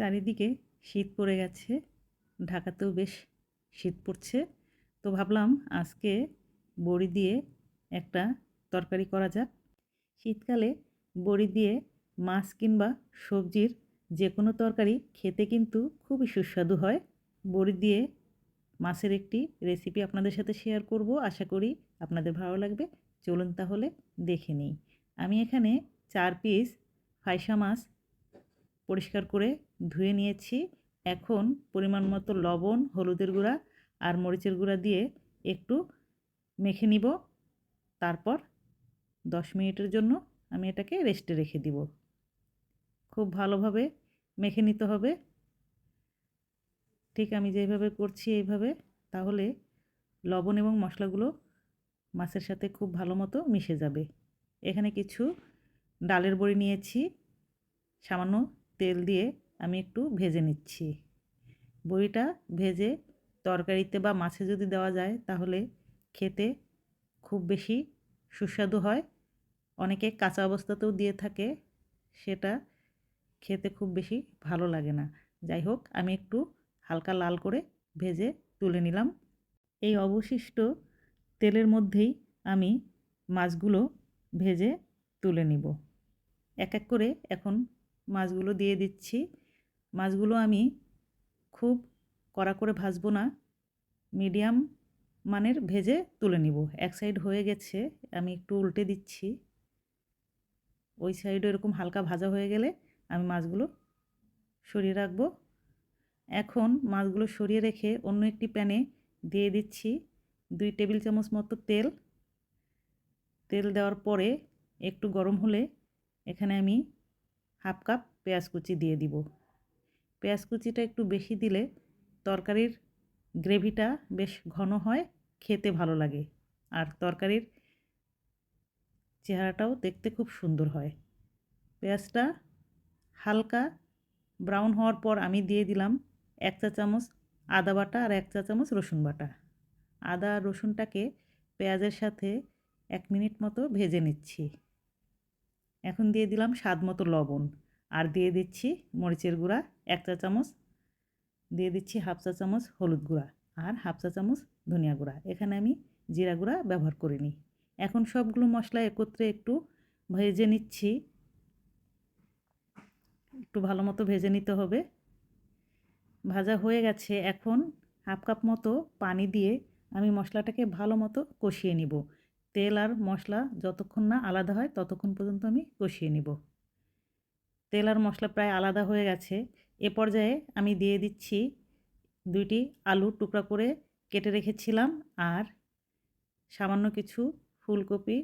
চারিদিকে শীত পড়ে গেছে, ঢাকাতেও বেশ শীত পড়ছে। তো ভাবলাম আজকে বড়ি দিয়ে একটা তরকারি করা যাক। শীতকালে বড়ি দিয়ে মাছ কিংবা সবজির যে কোনো তরকারি খেতে কিন্তু খুবই সুস্বাদু হয়। বড়ি দিয়ে মাছের একটি রেসিপি আপনাদের সাথে শেয়ার করব, আশা করি আপনাদের ভালো লাগবে। চলুন তাহলে দেখে নিই। আমি এখানে চার পিস ফাইসা মাছ পরিষ্কার করে ধুয়ে নিয়েছি। এখন পরিমাণ মতো লবণ, হলুদের গুঁড়া আর মরিচের গুঁড়া দিয়ে একটু মেখে নিব। তারপর দশ মিনিটের জন্য আমি এটাকে রেস্টে রেখে দিব। খুব ভালোভাবে মেখে নিতে হবে। ঠিক আমি যেভাবে করছি এইভাবে, তাহলে লবণ এবং মশলাগুলো মাছের সাথে খুব ভালো মতো মিশে যাবে। এখানে কিছু ডালের বড়ি নিয়েছি, সামান্য তেল দিয়ে আমি একটু ভেজে নিচ্ছি। বড়িটা ভেজে তরকারিতে বা মাছে যদি দেওয়া যায়, তাহলে খেতে খুব বেশি সুস্বাদু হয়। অনেকে কাঁচা অবস্থাতেও দিয়ে থাকে, সেটা খেতে খুব বেশি ভালো লাগে না। যাই হোক, আমি একটু হালকা লাল করে ভেজে তুলে নিলাম। এই অবশিষ্ট তেলের মধ্যেই আমি মাছগুলো ভেজে তুলে নিব। এক এক করে এখন মাছগুলো দিয়ে দিচ্ছি। মাছগুলো আমি খুব কড়া করে ভাজবো না, মিডিয়াম মানের ভেজে তুলে নিব। এক সাইড হয়ে গেছে, আমি একটু উল্টে দিচ্ছি। ওই সাইডও এরকম হালকা ভাজা হয়ে গেলে আমি মাছগুলো সরিয়ে রাখব। এখন মাছগুলো সরিয়ে রেখে অন্য একটি প্যানে দিয়ে দিচ্ছি দুই টেবিল চামচ মতো তেল। তেল দেওয়ার পরে একটু গরম হলে এখানে আমি হাফ কাপ পেঁয়াজ কুচি দিয়ে দিব। পেঁয়াজ কুচিটা একটু বেশি দিলে তরকারির গ্রেভিটা বেশ ঘন হয়, খেতে ভালো লাগে আর তরকারির চেহারাটাও দেখতে খুব সুন্দর হয়। পেঁয়াজটা হালকা ব্রাউন হওয়ার পর আমি দিয়ে দিলাম এক চা চামচ আদা বাটা আর এক চা চামচ রসুন বাটা। আদা আর রসুনটাকে পেঁয়াজের সাথে এক মিনিট মতো ভেজে নিচ্ছি। এখন দিয়ে দিলাম স্বাদ মতো লবণ। আর দিয়ে দিচ্ছি মরিচের গুঁড়া, এক চা চামচ। দিয়ে দিচ্ছি হাফ চা চামচ হলুদ গুঁড়া আর হাফ চা চামচ ধনিয়া গুঁড়া। এখানে আমি জিরা গুঁড়া ব্যবহার করিনি এখন সবগুলো মশলা একত্রে একটু ভেজে নিচ্ছি। একটু ভালো মতো ভেজে নিতে হবে। ভাজা হয়ে গেছে। এখন হাফ কাপ মতো পানি দিয়ে আমি মশলাটাকে ভালো মতো কষিয়ে নিব। তেল আর মশলা যতক্ষণ না আলাদা হয়, ততক্ষণ পর্যন্ত আমি কষিয়ে নিব। তেল আর মশলা প্রায় আলাদা হয়ে গেছে। এ পর্যায়ে আমি দিয়ে দিচ্ছি দুইটি আলু টুকরা করে কেটে রেখেছিলাম আর সামান্য কিছু ফুলকপি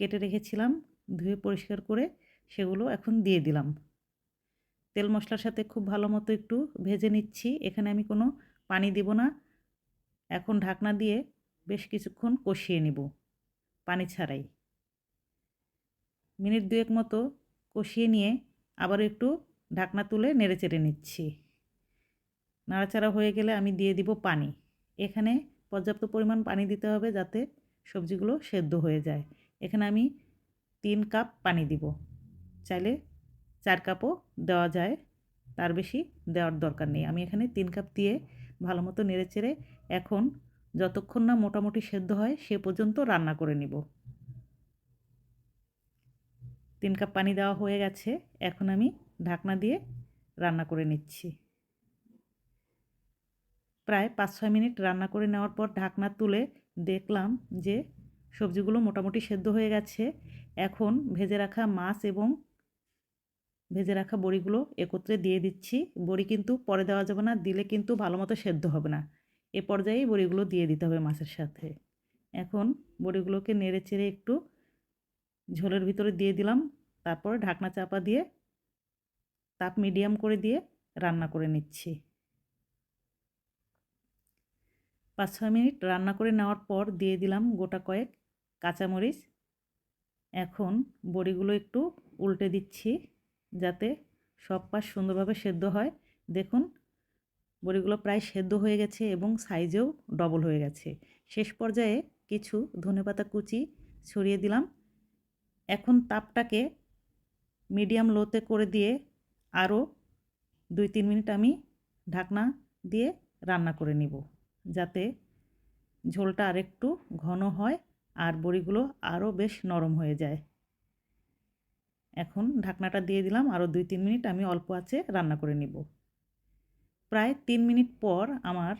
কেটে রেখেছিলাম, ধুয়ে পরিষ্কার করে সেগুলো এখন দিয়ে দিলাম। তেল মশলার সাথে খুব ভালো মতো একটু ভেজে নিচ্ছি। এখানে আমি কোনো পানি দিব না। এখন ঢাকনা দিয়ে বেশ কিছুক্ষণ কষিয়ে নিব। পানি ছাড়াই। মিনিট দুয়েক মতো কষিয়ে নিয়ে আবার একটু ঢাকনা তুলে নেড়ে চেড়ে নিচ্ছি। নাড়াচাড়া হয়ে গেলে আমি দিয়ে দিব পানি। এখানে পর্যাপ্ত পরিমাণ পানি দিতে হবে যাতে সবজিগুলো সেদ্ধ হয়ে যায়। এখানে আমি তিন কাপ পানি দিব। চাইলে চার কাপও দেওয়া যায়, তার বেশি দেওয়ার দরকার নেই। আমি এখানে তিন কাপ দিয়ে ভালো মতো নেড়ে চেড়ে এখন যতক্ষণ না মোটামুটি সেদ্ধ হয়, সে পর্যন্ত রান্না করে নিব। তিন কাপ পানি দেওয়া হয়ে গেছে, এখন আমি ঢাকনা দিয়ে রান্না করে নিচ্ছি। প্রায় পাঁচ ছয় মিনিট রান্না করে নেওয়ার পর ঢাকনা তুলে দেখলাম যে সবজিগুলো মোটামুটি সেদ্ধ হয়ে গেছে। এখন ভেজে রাখা মাছ এবং ভেজে রাখা বড়িগুলো একত্রে দিয়ে দিচ্ছি। বড়ি কিন্তু পরে দেওয়া যাবে না, দিলে কিন্তু ভালো মতো সেদ্ধ হবে না। এ পর্যায়েই বড়িগুলো দিয়ে দিতে হবে মাছের সাথে। এখন বড়িগুলোকে নেড়ে চেড়ে একটু ঝোলের ভিতরে দিয়ে দিলাম। তারপর ঢাকনা চাপা দিয়ে তাপ মিডিয়াম করে দিয়ে রান্না করে নিচ্ছি। পাঁচ ছয় মিনিট রান্না করে নেওয়ার পর দিয়ে দিলাম গোটা কয়েক কাঁচামরিচ। এখন বড়িগুলো একটু উল্টে দিচ্ছি যাতে সব পাশ সুন্দরভাবে সেদ্ধ হয়। দেখুন বড়িগুলো প্রায় সেদ্ধ হয়ে গেছে এবং সাইজেও ডবল হয়ে গেছে। শেষ পর্যায়ে কিছু ধনেপাতা কুচি ছড়িয়ে দিলাম। এখন তাপটাকে মিডিয়াম লোতে করে দিয়ে আরও দুই তিন মিনিট আমি ঢাকনা দিয়ে রান্না করে নিব, যাতে ঝোলটা আরেকটু ঘন হয় আর বড়িগুলো আরও বেশ নরম হয়ে যায়। এখন ঢাকনাটা দিয়ে দিলাম আরও দুই তিন মিনিট আমি অল্প আছে রান্না করে নিব। প্রায় তিন মিনিট পর আমার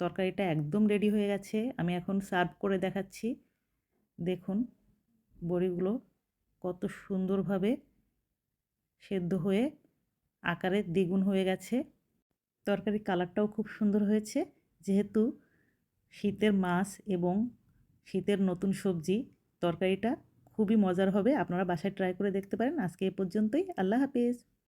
তরকারিটা একদম রেডি হয়ে গেছে। আমি এখন সার্ভ করে দেখাচ্ছি। দেখুন, বড়িগুলো কত সুন্দরভাবে সেদ্ধ হয়ে আকারে দ্বিগুণ হয়ে গেছে। তরকারি কালারটাও খুব সুন্দর হয়েছে। যেহেতু শীতের মাছ এবং শীতের নতুন সবজি, তরকারিটা খুবই মজার হবে। আপনারা বাসায় ট্রাই করে দেখতে পারেন। আজকে এ পর্যন্তই। আল্লাহ হাফিজ।